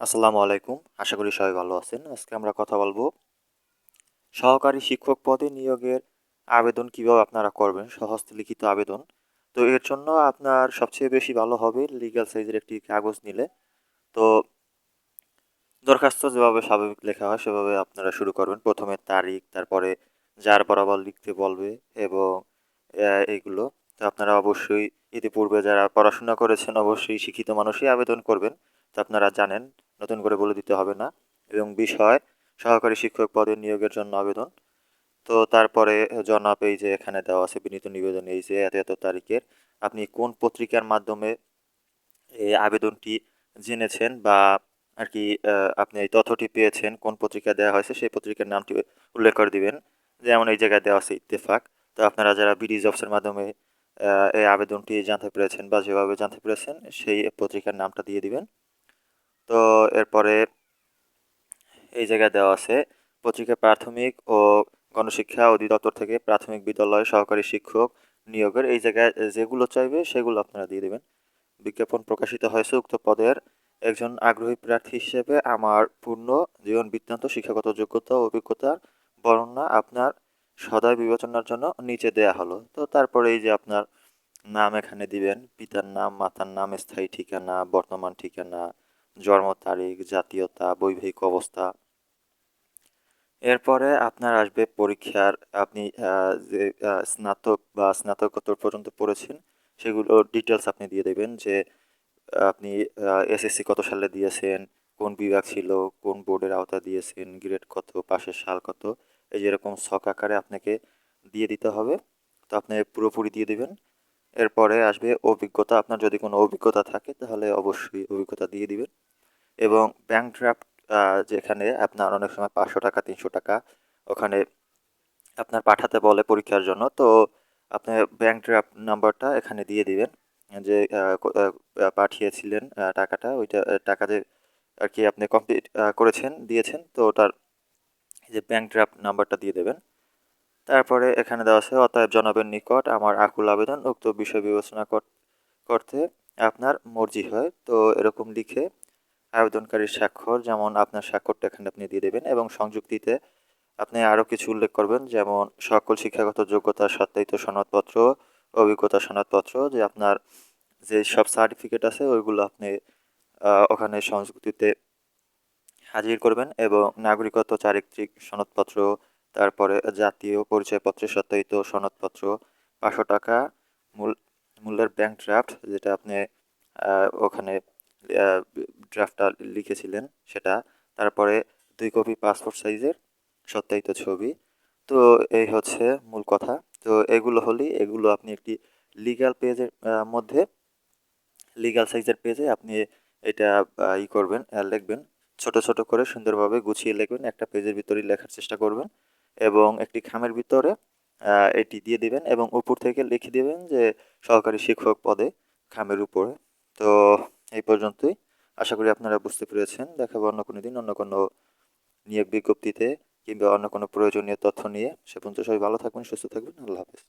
আসসালামু আলাইকুম। আশা করি সবাই ভালো আছেন। আজকে আমরা কথা বলব সহকারী শিক্ষক পদে নিয়োগের আবেদন কীভাবে আপনারা করবেন সহস্তে লিখিত আবেদন। তো এর জন্য আপনার সবচেয়ে বেশি ভালো হবে লিগ্যাল সাইজের একটি কাগজ নিলে। তো দরখাস্ত যেভাবে স্বাভাবিক লেখা হয় সেভাবে আপনারা শুরু করবেন। প্রথমে তারিখ তারপরে যার বরাবর লিখতে বলবে এবং আহ, এইগুলো তো আপনারা অবশ্যই ইতিপূর্বে যারা পড়াশোনা করেছেন অবশ্যই শিক্ষিত মানুষই আবেদন করবেন। তো আপনারা জানেন, নতুন করে বলে দিতে হবে না। এবং বিষয়, সহকারী শিক্ষক পদে নিয়োগের জন্য আবেদন। তো তারপরে জনাব এই যে এখানে দেওয়া আছে, বিনীত নিবেদন, এই যে এত এত তারিখের, আপনি কোন পত্রিকার মাধ্যমে এই আবেদনটি জেনেছেন বা আর কি আপনি এই তথ্যটি পেয়েছেন, কোন পত্রিকা দেওয়া হয়েছে, সেই পত্রিকার নামটি উল্লেখ করে দিবেন। যেমন এই জায়গায় দেওয়া আছে, ইত্তেফাক। তো আপনারা যারা বিডি জবসের মাধ্যমে এই আবেদনটি জানতে পেরেছেন বা যেভাবে জানতে পেরেছেন, সেই পত্রিকার নামটা দিয়ে দিবেন। তো এরপরে এই জায়গায় দেওয়া আছে, পত্রিকা প্রাথমিক ও গণশিক্ষা অধিদপ্তর থেকে প্রাথমিক বিদ্যালয় সহকারী শিক্ষক নিয়োগের এই জায়গায় যেগুলো চাইবে সেগুলো আপনারা দিয়ে দেবেন। বিজ্ঞাপন প্রকাশিত হয়েছে উক্ত পদের একজন আগ্রহী প্রার্থী হিসেবে আমার পূর্ণ জীবন বৃত্তান্ত, শিক্ষাগত যোগ্যতা অভিজ্ঞতার বর্ণনা আপনার সদয় বিবেচনার জন্য নিচে দেয়া হলো। তো তারপরে এই যে আপনার নাম এখানে দিবেন, পিতার নাম, মাতার নাম, স্থায়ী ঠিকানা, বর্তমান ঠিকানা জন্ম তারিখ, জাতীয়তা, বৈবাহিক অবস্থা। এরপরে আপনার আসবে পরীক্ষার, আপনি যে স্নাতক বা স্নাতকোত্তর পর্যন্ত পড়েছেন, সেগুলো ডিটেলস আপনি দিয়ে দেবেন যে, আপনি এসএসসি কত সালে দিয়েছেন, কোন বিভাগ ছিল, কোন বোর্ডের আওতা দিয়েছেন গ্রেড কত, পাশের সাল কত, এই যেরকম ছক আকারে আপনাকে দিয়ে দিতে হবে। তো আপনি পুরোপুরি দিয়ে দেবেন। এরপরে আসবে অভিজ্ঞতা, আপনার যদি কোনো অভিজ্ঞতা থাকে তাহলে অবশ্যই অভিজ্ঞতা দিয়ে দিবেন। এবং ব্যাংক ড্রাফট যেখানে আপনার অনেক সময় পাঁচশো টাকা, তিনশো টাকা ওখানে আপনার পাঠাতে বলে পরীক্ষার জন্য। তো আপনি ব্যাংক ড্রাফট নাম্বারটা এখানে দিয়ে দিবেন, যে পাঠিয়েছিলেন টাকাটা, ওইটা টাকা যে আর কি আপনি কমপ্লিট করেছেন, দিয়েছেন, তো ওটার যে ব্যাংক ড্রাফট নাম্বারটা দিয়ে দেবেন। তারপরে এখানে দেওয়া আছে, অতএব জনাবের নিকট আমার আকুল আবেদন, উক্ত বিষয় বিবেচনা কর- করতে আপনার মর্জি হয়। তো এরকম লিখে আবেদনকারীর স্বাক্ষর, যেমন আপনার স্বাক্ষরটা এখানে আপনি দিয়ে দেবেন এবং সংযুক্তিতে আপনি আরও কিছু উল্লেখ করবেন, যেমন সকল শিক্ষাগত যোগ্যতা, সত্যায়িত সনদপত্র, অভিজ্ঞতা সনদপত্র, যে আপনার যে সব সার্টিফিকেট আছে, ওইগুলো আপনি ওখানে সংযুক্তিতে হাজির করবেন এবং নাগরিকত্ব, চারিত্রিক সনদপত্র, তারপরে জাতীয় পরিচয়পত্রের সত্যায়িত সনদপত্র, পাঁচশো টাকা মূল, মূল্যের ব্যাংক ড্রাফট যেটা আপনি ওখানে ড্রাফটটা লিখেছিলেন সেটা। তারপরে দুই কপি পাসপোর্ট সাইজের সত্যায়িত ছবি। তো এই হচ্ছে মূল কথা। তো এগুলো হলেই এগুলো আপনি একটি লিগ্যাল পেজের মধ্যে লিগ্যাল সাইজের পেজে আপনি এটা ই করবেন লিখবেন। ছোট ছোট করে সুন্দরভাবে গুছিয়ে লিখবেন, একটা পেজের ভিতরেই লেখার চেষ্টা করবেন এবং একটি খামের ভিতরে এটি দিয়ে দিবেন এবং উপর থেকে লিখে দিবেন যে সহকারী শিক্ষক পদে খামের উপরে। তো এই পর্যন্তই। আশা করি আপনারা বুঝতে পেরেছেন। দেখাবো অন্য কোনো দিন, অন্য কোনো নিয়োগ বিজ্ঞপ্তিতে কিংবা অন্য কোনো প্রয়োজনীয় তথ্য নিয়ে। সে পর্যন্ত সবাই ভালো থাকবেন, সুস্থ থাকবেন। আল্লাহ হাফেজ।